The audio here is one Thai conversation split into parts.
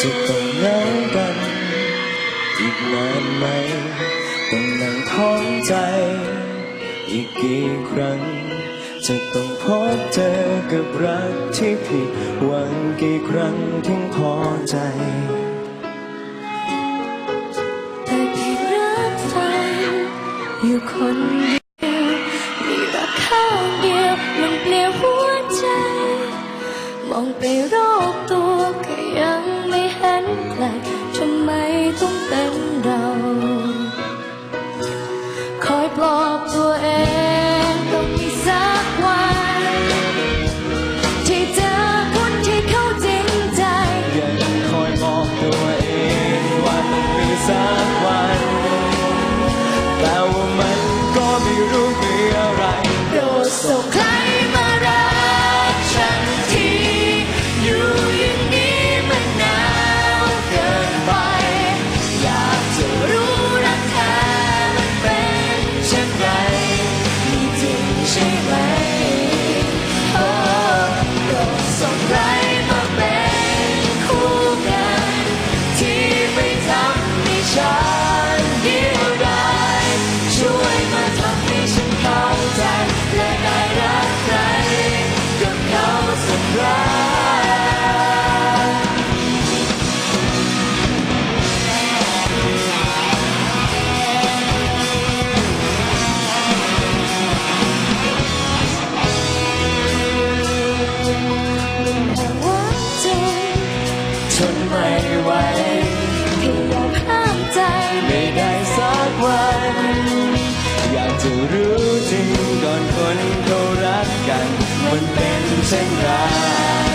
จะต้องเหงากัน อีกนานไหม ต้องนั่งท้องใจ อีกกี่ครั้ง จะต้องพบเจอกับรักที่ผิดหวังกี่ครั้งถึงพอใจ มองไปรอบตัวก็ยังไม่เห็นใคร จะรู้จริงก่อนคนเขารักกัน มันเป็นเช่นไร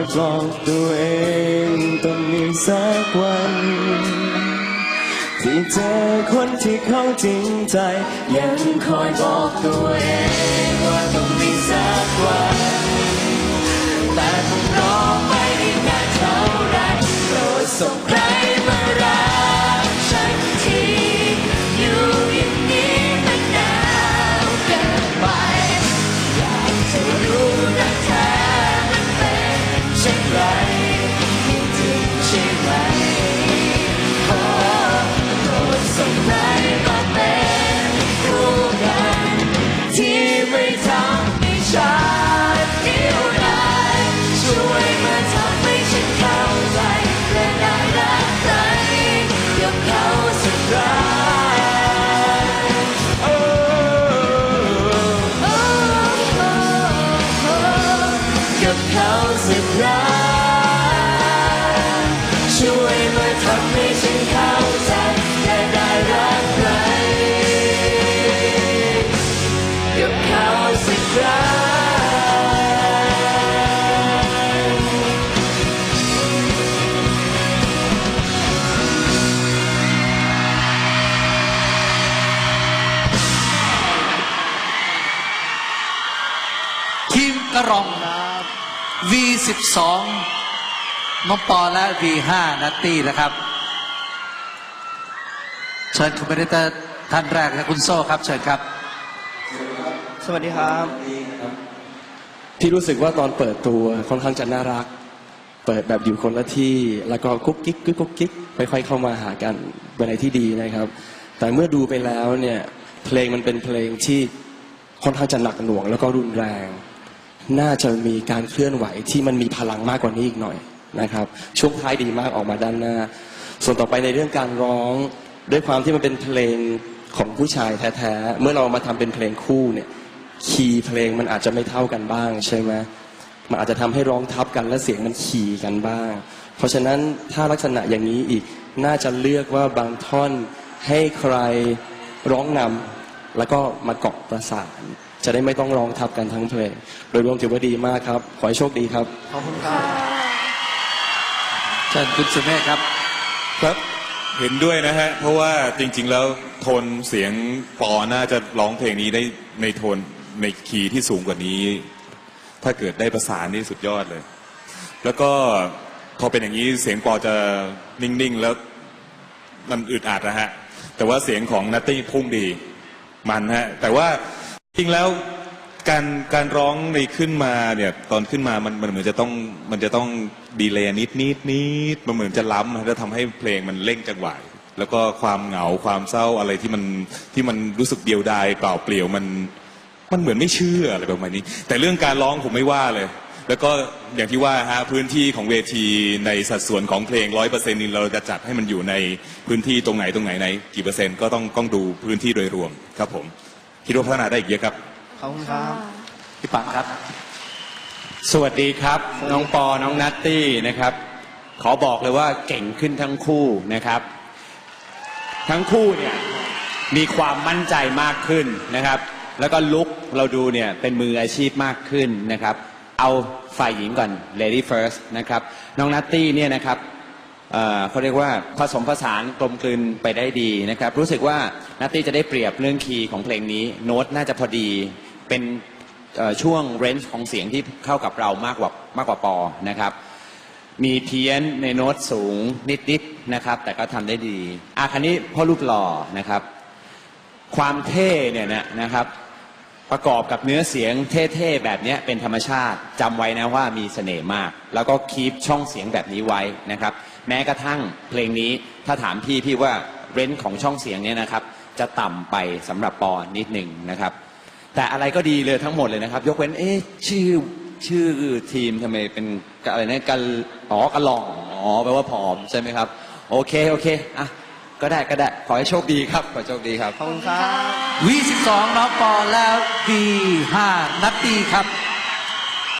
อยปลอบตัวเองต้องมีสักวัน ที่เจอคนที่เขาจริงใจ ยังคอยบอกตัวเองว่าต้องมีสักวัน กับเขาสักครั้งช่วยมาทำให้ฉันเข้าใจและได้รักใครกับเขาสักครั้งทีมกระรอง V12 น้องปอและ V5 นัตตี้นะครับเชิญคุณเบเดเตอร์ท่านแรกครับคุณโซ่ครับเชิญครับ สวัสดีครับ พี่รู้สึกว่าตอนเปิดตัวค่อนข้างจะน่ารัก เปิดแบบอยู่คนละที่ แล้วก็กุ๊กกิ๊กกุ๊กกุ๊กกิ๊กค่อยๆเข้ามาหากันเป็นอะไรที่ดีนะครับ แต่เมื่อดูไปแล้วเนี่ยเพลงมันเป็นเพลงที่ค่อนข้างจะหนักหน่วงแล้วก็รุนแรง น่าจะมีการเคลื่อนไหวที่มันมีพลังมากกว่านี้อีกหน่อยนะครับ ช่วงท้ายดีมากออกมาด้านหน้า ส่วนต่อไปในเรื่องการร้อง ด้วยความที่มันเป็นเพลงของผู้ชายแท้ๆ เมื่อเรามาทำเป็นเพลงคู่เนี่ยคีย์เพลงมันอาจจะไม่เท่ากันบ้างใช่ไหมมันอาจจะทำให้ร้องทับกันและเสียงมันขี่กันบ้าง เพราะฉะนั้นถ้าลักษณะอย่างนี้อีกน่าจะเลือกว่าบางท่อนให้ใครร้องนำ แล้วก็มาเกาะประสาน จะได้ไม่ต้องร้องทับกันทั้งเพลง โดยรวมถือว่าดีมากครับ ขอให้โชคดีครับ ขอบคุณครับเชิญคุณสุเมฆครับ ครับ เห็นด้วยนะฮะ เพราะว่าจริง ๆ แล้วโทนเสียงปอน่าจะร้องเพลงนี้ได้ในโทนในคีย์ที่สูงกว่านี้ ถ้าเกิดได้ประสานนี่สุดยอดเลย แล้วก็พอเป็นอย่างนี้เสียงปอจะนิ่ง ๆ แล้วมันอึดอัดนะฮะ แต่ว่าเสียงของนัตตี้พุ่งดี มันฮะแต่ว่าจริงแล้วการการร้องในขึ้นมาเนี่ยตอนขึ้นมามันมันเหมือนจะต้องมันจะต้องดีเลย์นิดนิดนิดมันเหมือนจะล้ำนะจะทำให้เพลงมันเร่งจังหวะแล้วก็ความเหงาความเศร้าอะไรที่มันที่มันรู้สึกเดียวดายเปล่าเปลี่ยวมันมันเหมือนไม่เชื่ออะไรประมาณนี้ แต่เรื่องการร้องผมไม่ว่าเลย แล้วก็อย่างที่ว่าฮะพื้นที่ของเวทีในสัดส่วนของเพลงร้อยเปอร์เซ็นต์นี่เราจะจัดให้มันอยู่ในพื้นที่ตรงไหนตรงไหนในกี่เปอร์เซ็นต์ก็ต้องต้องดูพื้นที่โดยรวมครับผมคิดว่าพัฒนาได้อีกเยอะครับขอบคุณครับพี่ปังครับ สวัสดีครับ น้องปอน้องนัตตี้นะครับ ขอบอกเลยว่าเก่งขึ้นทั้งคู่นะครับ ทั้งคู่เนี่ยมีความมั่นใจมากขึ้นนะครับ แล้วก็ลุกเราดูเนี่ยเป็นมืออาชีพมากขึ้นนะครับ เอาฝ่ายหญิงก่อน lady first นะครับ น้องนัตตี้เนี่ยนะครับเอ่อเขาเรียกว่าผสมผสานกลมกลืนไปได้ดีนะครับ รู้สึกว่านัตตี้จะได้เปรียบเรื่องคีย์ของเพลงนี้ โน้ตน่าจะพอดีเป็นเอ่อช่วงเรนจ์ของเสียงที่เข้ากับเรามากกว่ามากกว่าปอนะครับ มีเพี้ยนในโน้ตสูงนิดๆนะครับ แต่ก็ทำได้ดี อาคันนี้พ่อรูปหล่อนะครับ ความเท่เนี่ยนะนะครับ ประกอบกับเนื้อเสียงเท่ๆ แบบเนี้ยเป็นธรรมชาติจำไว้นะว่ามีเสน่ห์มาก แล้วก็คีปช่องเสียงแบบนี้ไว้นะครับ แม้กระทั่งเพลงนี้ถ้าถามพี่พี่ว่าเรนจ์ของช่องเสียงเนี่ยนะครับ จะต่ำไปสำหรับปอนิดหนึ่งนะครับ แต่อะไรก็ดีเลยทั้งหมดเลยนะครับ ยกเว้นเอ๊ะชื่อชื่อทีมทำไมเป็นอะไรนะกันอ๋อกระหล่องอ๋อแปลว่าผอมใช่ไหมครับ โอเคโอเคอะ ก็ได้ก็ได้ขอให้โชคดีครับขอให้โชคดีครับ V12 น้องปอและ V5 นัตตี้ครับ